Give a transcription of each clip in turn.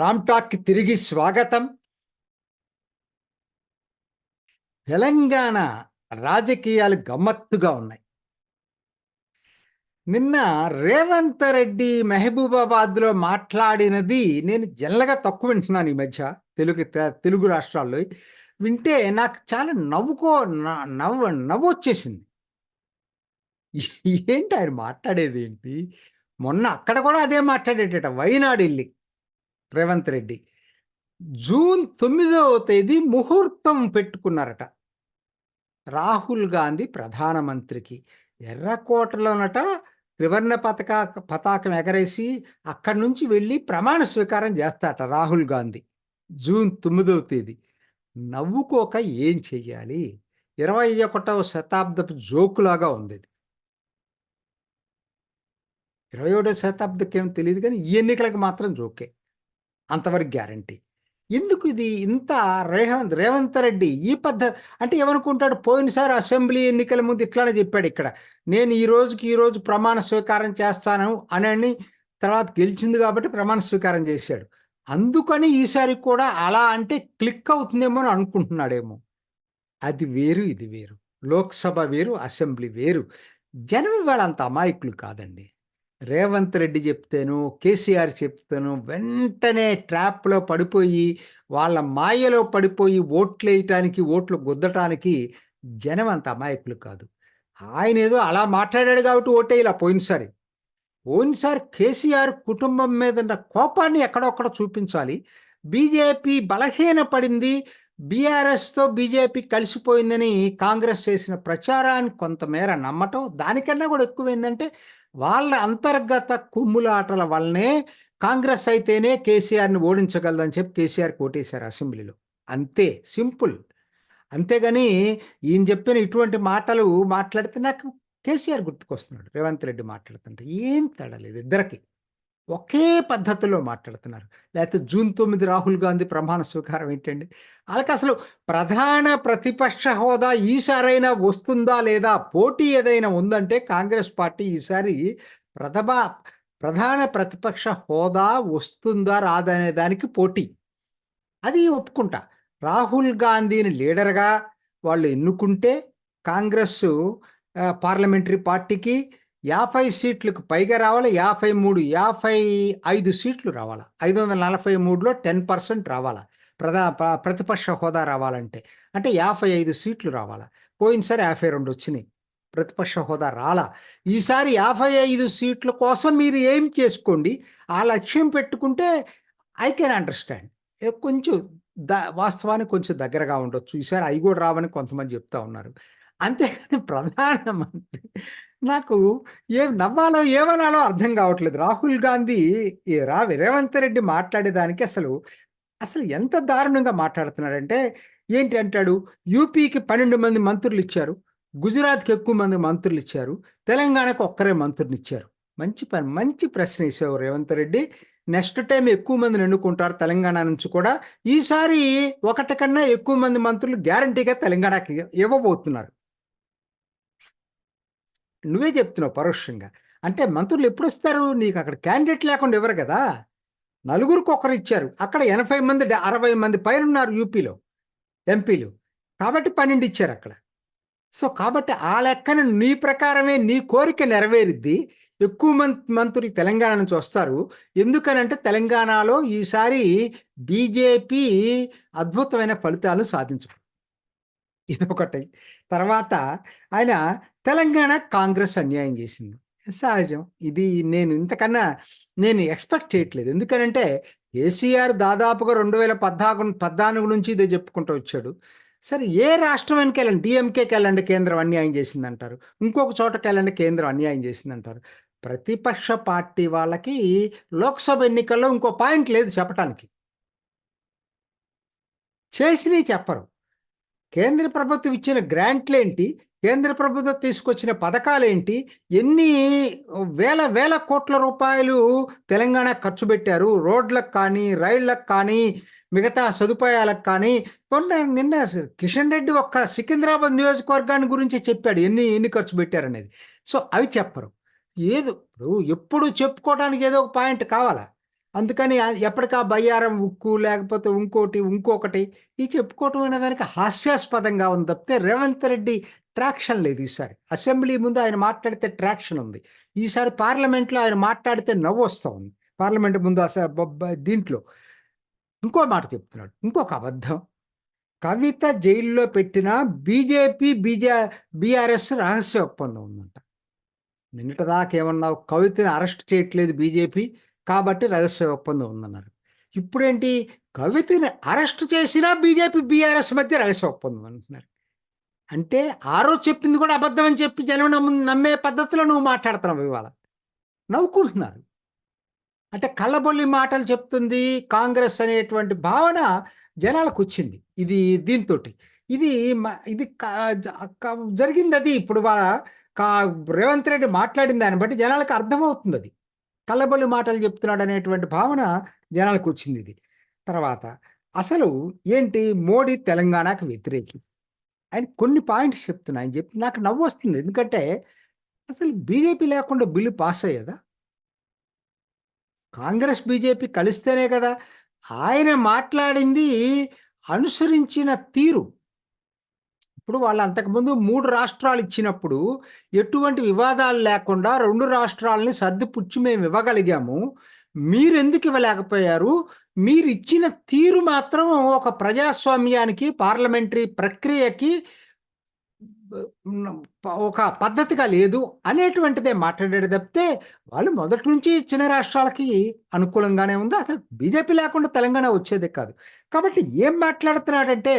రామ్ తిరిగి స్వాగతం. తెలంగాణ రాజకీయాలు గమ్మత్తుగా ఉన్నాయి. నిన్న రేవంత్ రెడ్డి మహబూబాబాద్లో మాట్లాడినది నేను జల్లగా తక్కువ వింటున్నాను ఈ మధ్య తెలుగు తెలుగు రాష్ట్రాల్లో. వింటే నాకు చాలా నవ్వుకో న- నవ్వు నవ్వు వచ్చేసింది ఏంటి ఆయన మాట్లాడేది ఏంటి? మొన్న అక్కడ కూడా అదే మాట్లాడేటట వైనాడు వెళ్ళి రేవంత్ రెడ్డి. జూన్ తొమ్మిదవ తేదీ ముహూర్తం పెట్టుకున్నారట. రాహుల్ గాంధీ ప్రధానమంత్రికి. ఎర్రకోటలోనట త్రివర్ణ పతాక పతాకం ఎగరేసి అక్కడి నుంచి వెళ్ళి ప్రమాణ స్వీకారం చేస్తాట రాహుల్ గాంధీ. జూన్ తొమ్మిదవ తేదీ. నవ్వుకోక ఏం చెయ్యాలి? ఇరవై ఒకటవ శతాబ్దపు జోకులాగా ఉంది ఇరవై ఒకటో శతాబ్దకి ఏం తెలియదు కానీ ఈ ఎన్నికలకు మాత్రం జోకే. అంతవరకు గ్యారంటీ. ఎందుకు ఇది ఇంత రేవంత్ రేవంత్ రెడ్డి ఈ పద్ధతి అంటే ఏమనుకుంటాడు? పోయినసారి అసెంబ్లీ ఎన్నికల ముందు ఇట్లానే చెప్పాడు ఇక్కడ నేను ఈ రోజుకి ఈ రోజు ప్రమాణ స్వీకారం చేస్తాను అని తర్వాత గెలిచింది కాబట్టి ప్రమాణ స్వీకారం చేశాడు. అందుకని ఈసారి కూడా అలా అంటే క్లిక్ అవుతుందేమో అని అనుకుంటున్నాడేమో. అది వేరు ఇది వేరు. లోక్సభ వేరు అసెంబ్లీ వేరు. జనం ఇవాళ అంత అమాయకులు కాదండి. రేవంత్ రెడ్డి చెప్తేను కేసీఆర్ చెప్తాను వెంటనే ట్రాప్లో పడిపోయి వాళ్ళ మాయలో పడిపోయి ఓట్లు వేయటానికి ఓట్లు గుద్దటానికి జనం అంత అమాయకులు కాదు. ఆయన ఏదో అలా మాట్లాడాడు కాబట్టి ఓటేయాల పోయినసారి. పోయినసారి కేసీఆర్ కుటుంబం మీద ఉన్న కోపాన్ని ఎక్కడొక్కడ చూపించాలి. బీజేపీ బలహీనపడింది బీఆర్ఎస్తో బీజేపీ కలిసిపోయిందని కాంగ్రెస్ చేసిన ప్రచారాన్ని కొంతమేర నమ్మటం దానికన్నా కూడా ఎక్కువ ఏంటంటే వాళ్ళ అంతర్గత కుమ్ములాటల వల్లనే కాంగ్రెస్ అయితేనే కేసీఆర్ని ఓడించగలదని చెప్పి కేసీఆర్ కోటేశారు అసెంబ్లీలో. అంతే సింపుల్. అంతేగాని ఈయన చెప్పిన ఇటువంటి మాటలు మాట్లాడితే నాకు కేసీఆర్ గుర్తుకొస్తున్నాడు రేవంత్ రెడ్డి మాట్లాడుతుంటే. ఏం తేడలేదు ఇద్దరికి. ఒకే పద్ధతిలో మాట్లాడుతున్నారు. లేకపోతే జూన్ తొమ్మిది రాహుల్ గాంధీ ప్రమాణ స్వీకారం ఏంటండి? వాళ్ళకి అసలు ప్రధాన ప్రతిపక్ష హోదా ఈసారైనా వస్తుందా లేదా? పోటీ ఏదైనా ఉందంటే కాంగ్రెస్ పార్టీ ఈసారి ప్రథమ ప్రధాన ప్రతిపక్ష హోదా వస్తుందా రాదనే దానికి పోటీ. అది ఒప్పుకుంటా. రాహుల్ గాంధీని లీడర్గా వాళ్ళు ఎన్నుకుంటే కాంగ్రెస్ పార్లమెంటరీ పార్టీకి యాభై సీట్లకు పైగా రావాలి యాభై మూడు యాభై ఐదు సీట్లు రావాలా? ఐదు వందల నలభై మూడులో టెన్ పర్సెంట్ రావాలా? ప్రధా ప్ర- ప్రతిపక్ష హోదా రావాలంటే. అంటే యాభై ఐదు సీట్లు రావాలా? పోయినసారి యాభై రెండు వచ్చినాయి. ప్రతిపక్ష హోదా రాలా? ఈసారి యాభై ఐదు సీట్ల కోసం మీరు ఏం చేసుకోండి? ఆ లక్ష్యం పెట్టుకుంటే ఐ కెన్ అండర్స్టాండ్. కొంచెం ద వాస్తవానికి కొంచెం దగ్గరగా ఉండొచ్చు. ఈసారి అవి కూడా రావని కొంతమంది చెప్తా ఉన్నారు. అంతేకాని ప్రధానమంత్రి నాకు ఏం నవ్వాలో ఏమనాలో అర్థం కావట్లేదు. రాహుల్ గాంధీ రా రేవంత్ రెడ్డి మాట్లాడేదానికి అసలు అసలు ఎంత దారుణంగా మాట్లాడుతున్నాడంటే ఏంటి అంటాడు? యూపీకి పన్నెండు మంది మంత్రులు ఇచ్చారు గుజరాత్కి ఎక్కువ మంది మంత్రులు ఇచ్చారు తెలంగాణకు ఒక్కరే మంత్రులు ఇచ్చారు. మంచి పని మంచి ప్రశ్న వేసావు రేవంత్ రెడ్డి. నెక్స్ట్ టైం ఎక్కువ మందిని ఎన్నుకుంటారు తెలంగాణ నుంచి కూడా ఈసారి ఒకటి కన్నా ఎక్కువ మంది మంత్రులు గ్యారంటీగా తెలంగాణకి ఇవ్వబోతున్నారు. నువ్వే చెప్తున్నావు పరోక్షంగా. అంటే మంత్రులు ఎప్పుడు వస్తారు నీకు అక్కడ క్యాండిడేట్ లేకుండా ఇవ్వరు కదా? నలుగురికి ఒకరు ఇచ్చారు. అక్కడ ఎనభై మంది అరవై మంది పైన ఉన్నారు యూపీలో ఎంపీలు. కాబట్టి పన్నెండు ఇచ్చారు అక్కడ. సో కాబట్టి ఆ లెక్కన నీ ప్రకారమే నీ కోరిక నెరవేరిద్ది. ఎక్కువ మంత్ మంత్రులు తెలంగాణ నుంచి వస్తారు. ఎందుకనంటే తెలంగాణలో ఈసారి బీజేపీ అద్భుతమైన ఫలితాలు సాధించు ఇదొకటి తర్వాత ఆయన తెలంగాణ కాంగ్రెస్ అన్యాయం చేసింది. సహజం. ఇది నేను ఇంతకన్నా నేను ఎక్స్పెక్ట్ చేయట్లేదు. ఎందుకనంటే కేసీఆర్ దాదాపుగా రెండు వేల పద్నాలుగు పద్నాలుగు నుంచి ఇదే చెప్పుకుంటూ వచ్చాడు. సరే ఏ రాష్ట్రానికి వెళ్ళండి డిఎంకేకి వెళ్ళండి కేంద్రం అన్యాయం చేసిందంటారు. ఇంకొక చోటకి వెళ్ళండి కేంద్రం అన్యాయం చేసిందంటారు. ప్రతిపక్ష పార్టీ వాళ్ళకి లోక్సభ ఎన్నికల్లో ఇంకో పాయింట్ లేదు చెప్పటానికి. చేసినవి చెప్పరు. కేంద్ర ప్రభుత్వం ఇచ్చిన గ్రాంట్లేంటి? కేంద్ర ప్రభుత్వం తీసుకొచ్చిన పథకాలేంటి? ఎన్ని వేల వేల కోట్ల రూపాయలు తెలంగాణ ఖర్చు పెట్టారు. రోడ్లకు కానీ రైళ్ళకు కానీ మిగతా సదుపాయాలకు కానీ. మొన్న నిన్న కిషన్ రెడ్డి ఒక్క సికింద్రాబాద్ నియోజకవర్గాన్ని గురించి చెప్పాడు. ఎన్ని ఎన్ని ఖర్చు పెట్టారనేది. సో అవి చెప్పరు. ఏదో ఇప్పుడు ఎప్పుడు చెప్పుకోవడానికి ఏదో ఒక పాయింట్ కావాలా? అందుకని ఎప్పటికా బయ్యారం ఉక్కు లేకపోతే ఇంకోటి ఇంకొకటి ఈ చెప్పుకోవటం అనే దానికి హాస్యాస్పదంగా ఉంది తప్పితే రేవంత్ రెడ్డి ట్రాక్షన్ లేదు ఈసారి. అసెంబ్లీ ముందు ఆయన మాట్లాడితే ట్రాక్షన్ ఉంది. ఈసారి పార్లమెంట్లో ఆయన మాట్లాడితే నవ్వు వస్తూ ఉంది. పార్లమెంట్ ముందు అస దీంట్లో. ఇంకో మాట చెప్తున్నాడు. ఇంకొక అబద్ధం. కవిత జైల్లో పెట్టిన బీజేపీ బీజే బీఆర్ఎస్ రహస్య ఒప్పందం ఉందంట. నిన్నటి దాకా ఏమన్నావు? కవితని అరెస్ట్ చేయట్లేదు బీజేపీ కాబట్టి రహస్య ఒప్పందం ఉందన్నారు. ఇప్పుడేంటి? కవితని అరెస్ట్ చేసినా బీజేపీ బీఆర్ఎస్ మధ్య రహస్య ఒప్పందం అంటున్నారు. అంటే ఆ రోజు చెప్పింది కూడా అబద్ధం అని చెప్పి జనం నమ్ము నమ్మే పద్ధతిలో నువ్వు మాట్లాడుతున్నావు ఇవాళ. నవ్వుకుంటున్నారు. అంటే కళ్ళబొల్లి మాటలు చెప్తుంది కాంగ్రెస్ అనేటువంటి భావన జనాలకు వచ్చింది. ఇది దీంతో ఇది మ- ఇది జరిగింది అది ఇప్పుడు వాళ్ళ కా- రేవంత్ రెడ్డి మాట్లాడిన దాన్ని బట్టి జనాలకు అర్థమవుతుంది అది కళ్ళబొల్లి మాటలు చెప్తున్నాడు అనేటువంటి భావన జనాలకు వచ్చింది ఇది. తర్వాత అసలు ఏంటి మోడీ తెలంగాణకు వ్యతిరేకి? ఆయన కొన్ని పాయింట్స్ చెప్తున్నా ఆయన చెప్పి నాకు నవ్వు వస్తుంది. ఎందుకంటే అసలు బీజేపీ లేకుండా బిల్లు పాస్ అయ్యేదా? కాంగ్రెస్ బీజేపీ కలిస్తేనే కదా. ఆయన మాట్లాడింది అనుసరించిన తీరు. ఇప్పుడు వాళ్ళు అంతకుముందు మూడు రాష్ట్రాలు ఇచ్చినప్పుడు ఎటువంటి వివాదాలు లేకుండా రెండు రాష్ట్రాలని సర్దిపుచ్చి మేము ఇవ్వగలిగాము. మీరు ఎందుకు ఇవ్వలేకపోయారు? మీరు ఇచ్చిన తీరు మాత్రం ఒక ప్రజాస్వామ్యానికి పార్లమెంటరీ ప్రక్రియకి ఒక పద్ధతిగా లేదు అనేటువంటిదే మాట్లాడాడు తప్పితే వాళ్ళు మొదటి నుంచి చిన్న రాష్ట్రాలకి అనుకూలంగానే ఉంది. అసలు బీజేపీ లేకుండా తెలంగాణ వచ్చేదే కాదు. కాబట్టి ఏం మాట్లాడుతున్నాడంటే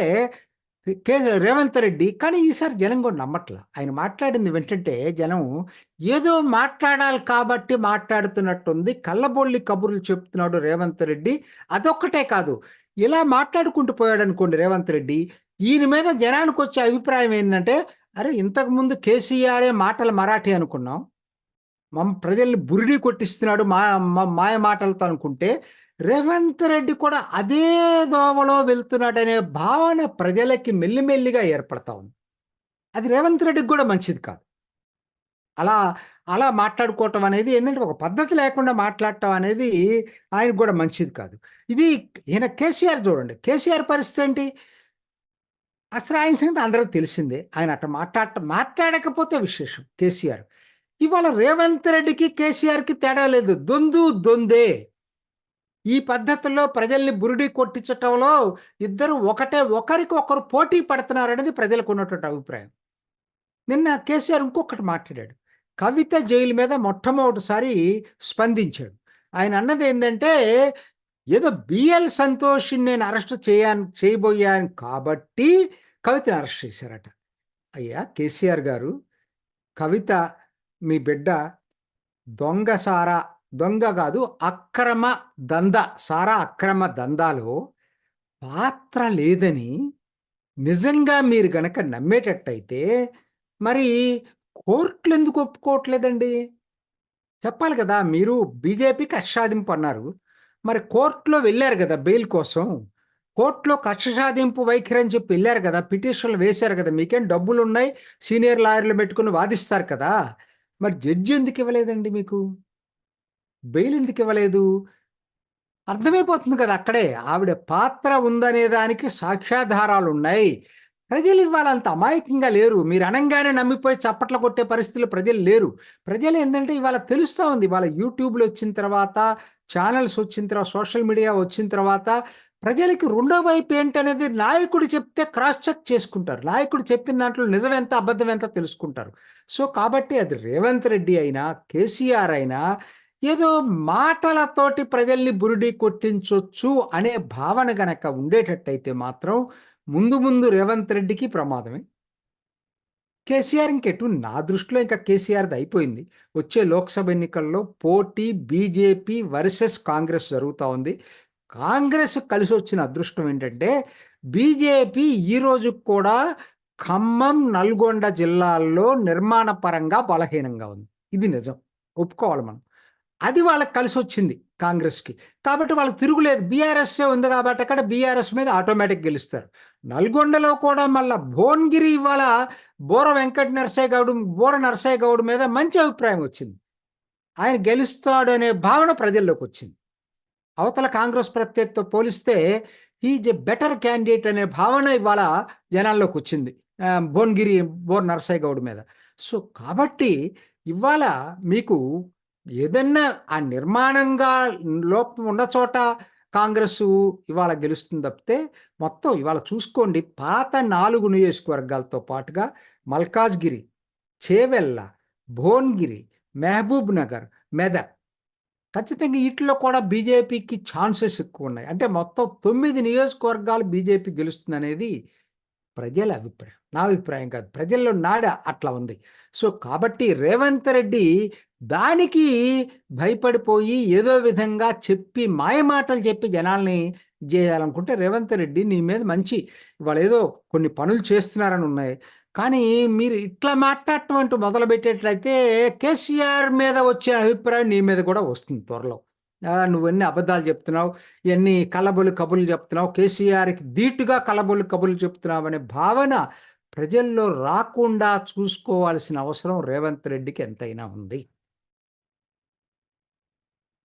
రేవంత్ రెడ్డి కానీ ఈసారి జనం కూడా నమ్మట్లా. ఆయన మాట్లాడింది వింటుంటే జనం ఏదో మాట్లాడాలి కాబట్టి మాట్లాడుతున్నట్టుంది కళ్ళబొల్లి కబుర్లు చెప్తున్నాడు రేవంత్ రెడ్డి. అదొక్కటే కాదు ఇలా మాట్లాడుకుంటూ పోయాడు అనుకోండి రేవంత్ రెడ్డి ఈయన మీద జనానికి వచ్చే అభిప్రాయం ఏంటంటే అరే ఇంతకుముందు కేసీఆరే మాటల మరాఠీ అనుకున్నాం. మమ్మ ప్రజల్ని బురిడి కొట్టిస్తున్నాడు మా- మాయ మాటలతో అనుకుంటే రేవంత్ రెడ్డి కూడా అదే దోవలో వెళ్తున్నాడనే భావన ప్రజలకి మెల్లిమెల్లిగా ఏర్పడతా ఉంది. అది రేవంత్ రెడ్డికి కూడా మంచిది కాదు. అలా అలా మాట్లాడుకోవటం అనేది ఏంటంటే ఒక పద్ధతి లేకుండా మాట్లాడటం అనేది ఆయనకు కూడా మంచిది కాదు. ఇది ఈయన కేసీఆర్ చూడండి. కేసీఆర్ పరిస్థితి ఏంటి? అసలు ఆయన సంగతి అందరికి తెలిసిందే. ఆయన అట్లా మాట్లాడ మాట్లాడకపోతే విశేషం కేసీఆర్. ఇవాళ రేవంత్ రెడ్డికి కేసీఆర్కి తేడా లేదు. దొందు దొందే. ఈ పద్ధతిలో ప్రజల్ని బురిడి కొట్టించటంలో ఇద్దరు ఒకటే ఒకరికి ఒకరు పోటీ పడుతున్నారు అనేది ప్రజలకు ఉన్నటువంటి అభిప్రాయం. నిన్న కేసీఆర్ ఇంకొకటి మాట్లాడాడు. కవిత జైలు మీద మొట్టమొదటిసారి స్పందించాడు. ఆయన అన్నది ఏంటంటే ఏదో బిఎల్ సంతోష్ని నేను అరెస్ట్ చేయాను చేయబోయాను కాబట్టి కవితను అరెస్ట్ చేశారట. అయ్యా కేసీఆర్ గారు కవిత మీ బిడ్డ దొంగ సారా దొంగ కాదు అక్రమ దంద. సారా అక్రమ దందాలో పాత్ర లేదని నిజంగా మీరు గనక నమ్మేటట్టయితే మరి కోర్టులు ఎందుకు ఒప్పుకోవట్లేదండి? చెప్పాలి కదా మీరు బీజేపీకి అక్షాదింపు అన్నారు. మరి కోర్టులో వెళ్ళారు కదా బెయిల్ కోసం. కోర్టులో కక్ష సాధింపు వైఖరి అని చెప్పి వెళ్ళారు కదా పిటిషన్లు వేశారు కదా మీకేం డబ్బులు ఉన్నాయి సీనియర్ లాయర్లు పెట్టుకుని వాదిస్తారు కదా. మరి జడ్జి ఎందుకు ఇవ్వలేదండి మీకు? బెయిల్ ఎందుకు ఇవ్వలేదు అర్థమైపోతుంది కదా అక్కడే. ఆవిడ పాత్ర ఉందనే దానికి సాక్ష్యాధారాలు ఉన్నాయి ప్రజలు ఇవాళ అంత అమాయకంగా లేరు. మీరు అనంగానే నమ్మిపోయి చప్పట్లు కొట్టే పరిస్థితులు ప్రజలు లేరు. ప్రజలు ఏంటంటే ఇవాళ తెలుస్తూ ఉంది. ఇవాళ యూట్యూబ్లో వచ్చిన తర్వాత ఛానల్స్ వచ్చిన తర్వాత సోషల్ మీడియా వచ్చిన తర్వాత ప్రజలకి రెండో వైపు ఏంటనేది నాయకుడు చెప్తే క్రాస్ చెక్ చేసుకుంటారు. నాయకుడు చెప్పిన దాంట్లో నిజం ఎంత అబద్ధం ఎంత తెలుసుకుంటారు. సో కాబట్టి అది రేవంత్ రెడ్డి అయినా కేసీఆర్ అయినా ఏదో మాటలతోటి ప్రజల్ని బురుడి కొట్టించొచ్చు అనే భావన గనక ఉండేటట్టయితే మాత్రం ముందు ముందు రేవంత్ రెడ్డికి ప్రమాదమే. కేసీఆర్ ఇంకెటు నా దృష్టిలో ఇంకా కేసీఆర్ది అయిపోయింది. వచ్చే లోక్సభ ఎన్నికల్లో పోటీ బీజేపీ వర్సెస్ కాంగ్రెస్ జరుగుతూ ఉంది. కాంగ్రెస్ కలిసి వచ్చిన అదృష్టం ఏంటంటే బీజేపీ ఈ కూడా ఖమ్మం నల్గొండ జిల్లాల్లో నిర్మాణ పరంగా బలహీనంగా ఉంది. ఇది నిజం. ఒప్పుకోవాలి మనం. అది వాళ్ళకి కలిసి వచ్చింది కాంగ్రెస్కి. కాబట్టి వాళ్ళకి తిరుగులేదు. బీఆర్ఎస్ ఉంది కాబట్టి అక్కడ బీఆర్ఎస్ మీద ఆటోమేటిక్ గెలుస్తారు. నల్గొండలో కూడా మళ్ళా భువనగిరి ఇవాళ బోర వెంకట నరసయ్య గౌడ్ బోర నరసయ్య గౌడ్ మీద మంచి అభిప్రాయం వచ్చింది. ఆయన గెలుస్తాడు అనే భావన ప్రజల్లోకి వచ్చింది. అవతల కాంగ్రెస్ ప్రత్యర్థితో పోలిస్తే ఈజ్ ఎ బెటర్ క్యాండిడేట్ అనే భావన ఇవాళ జనాల్లోకి వచ్చింది. భువనగిరి బోర్ నరసయ్య గౌడ్ మీద. సో కాబట్టి ఇవాళ మీకు ఏదన్నా ఆ నిర్మాణంగా లోపం ఉన్న చోట కాంగ్రెస్ ఇవాళ గెలుస్తుంది తప్పితే మొత్తం ఇవాళ చూసుకోండి పాత నాలుగు నియోజకవర్గాలతో పాటుగా మల్కాజ్గిరి చేవెల్ల భువనగిరి మహబూబ్ నగర్ మెదక్. ఖచ్చితంగా వీటిలో కూడా బీజేపీకి ఛాన్సెస్ ఎక్కువ ఉన్నాయి. అంటే మొత్తం తొమ్మిది నియోజకవర్గాలు బీజేపీ గెలుస్తుంది అనేది ప్రజల అభిప్రాయం. నా అభిప్రాయం కాదు. ప్రజల్లో నాడ అట్లా ఉంది. సో కాబట్టి రేవంత్ రెడ్డి దానికి భయపడిపోయి ఏదో విధంగా చెప్పి మాయమాటలు చెప్పి జనాల్ని చేయాలనుకుంటే రేవంత్ రెడ్డి నీ మీద మంచి ఇవాళ ఏదో కొన్ని పనులు చేస్తున్నారని ఉన్నాయి. కానీ మీరు ఇట్లా మాట్లాడటం అంటూ మొదలు పెట్టేట్లయితే కేసీఆర్ మీద వచ్చే అభిప్రాయం నీ మీద కూడా వస్తుంది త్వరలో. నువ్వన్నీ అబద్ధాలు చెప్తున్నావు ఇవన్నీ కలబొలు కబుర్లు చెప్తున్నావు కేసీఆర్కి ధీటుగా కలబొలు కబుర్లు చెప్తున్నావు అనే భావన ప్రజల్లో రాకుండా చూసుకోవాల్సిన అవసరం రేవంత్ రెడ్డికి ఎంతైనా ఉంది.